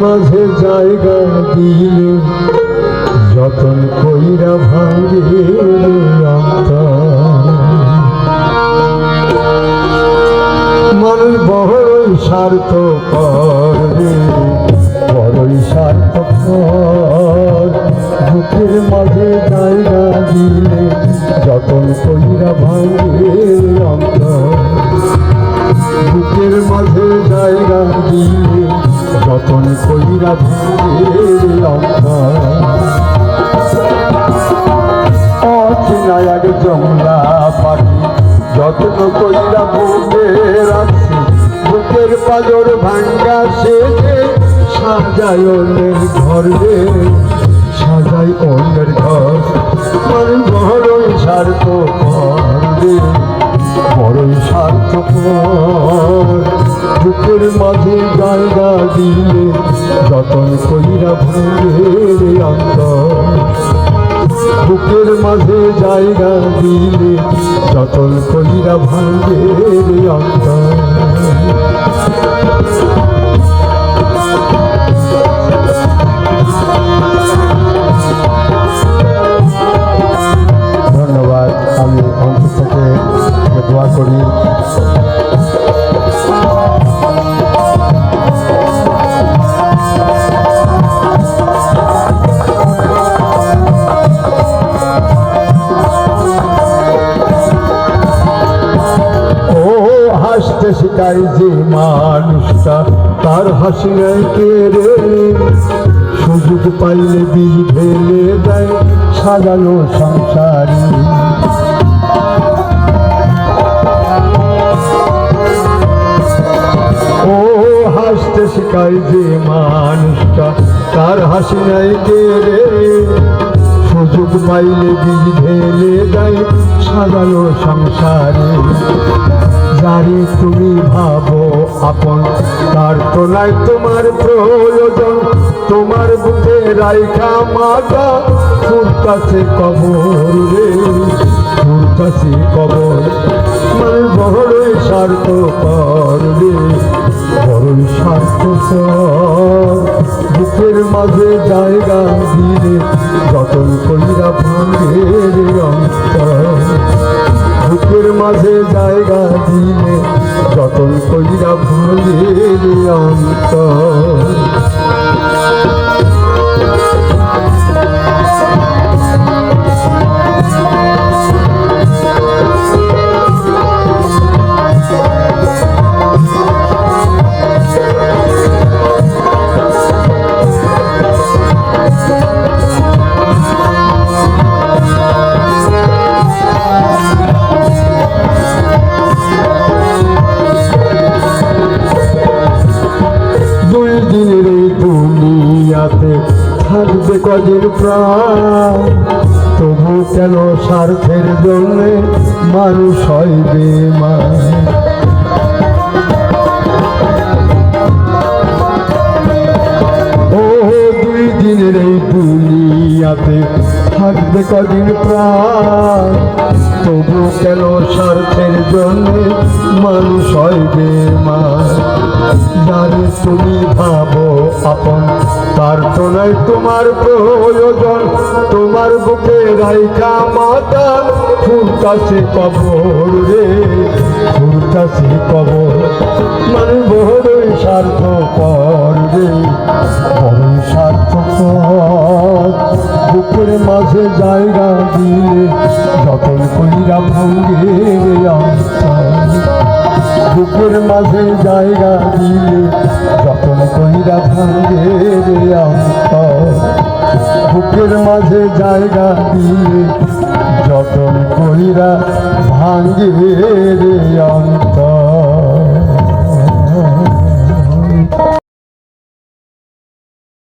মাঝে জায়গা দিলে যতন কইরা ভাঙে মানুষ বড়ই স্বার্থ করবে বড়ই স্বার্থ কর বুকের মাঝে জায়গা দিলে যতন কইরা ভাঙে অন্তর বুকের মাঝে জায়গা দিলে অন্তর অচেনা এক জমলা পাখি যত্ন কইরা বুকে বুকের পাজর ভাঙ্গা সেজে সাজাই অন্যের ঘর। রে সাজাই অন্যের ঘর। মানে বড়ই স্বার্থ কর। রে বড়ই স্বার্থ কর। বুকের মাঝে জায়গা দিলে যতন কইরা ভাঙে রে অন্তর বুকের মাঝে জায়গা দিলে যতন কইরা ভাঙে রে অন্তর শিখাই যে মানুষটা, তার হাসি নাই কে রে? সুযোগ পাইলে বীজ ঢেলে দেয় সাজানো সংসারে। ও হাসতে শিখাই যে মানুষটা, তার হাসি নাই কে রে? সুযোগ পাইলে বীজ ঢেলে দেয় সাজানো সংসারে। যারে তুমি ভাবো আপন। তার তো নাই তোমার প্রয়োজন, তোমার বুকে রাইখা মাতা ফুরতাছে কবর রে ফুরতাছে কবর। মানে বড়ই স্বার্থ কর রে, বড়ই স্বার্থ কর বুকের মাঝে জায়গা দিলে যতন কইরা ভাঙে রে অন্তর। বুকের মাঝে জায়গা দিলে যতন কইরা ভাঙে অন্ত দুনিয়াতে থাকবে কদিন প্রাণ? তবু কেন স্বার্থের জন্য মানুষ হয় ও দুই দিনের এই দুনিয়াতে থাকবে কদিন প্রাণ? তবু কেন স্বার্থের জন্য মানুষ হয় বেমান যারে তুমি ভাবো আপন নাই তোমার প্রয়োজন, তোমার বুকে রাইখা মাতা ফুলকাছে কবর রে ফুলকাছে কবর। মানে বড়ই স্বার্থ কর রে বড়ই স্বার্থ কর বুকের মাঝে জায়গা দিয়ে যতন কইরা ভঙ্গে বুকের মাঝে জায়গা দিয়ে যতন কইরা ভাঙে বুকের মাঝে জায়গা দিয়ে যতন কইরা ভাঙে রে অন্তর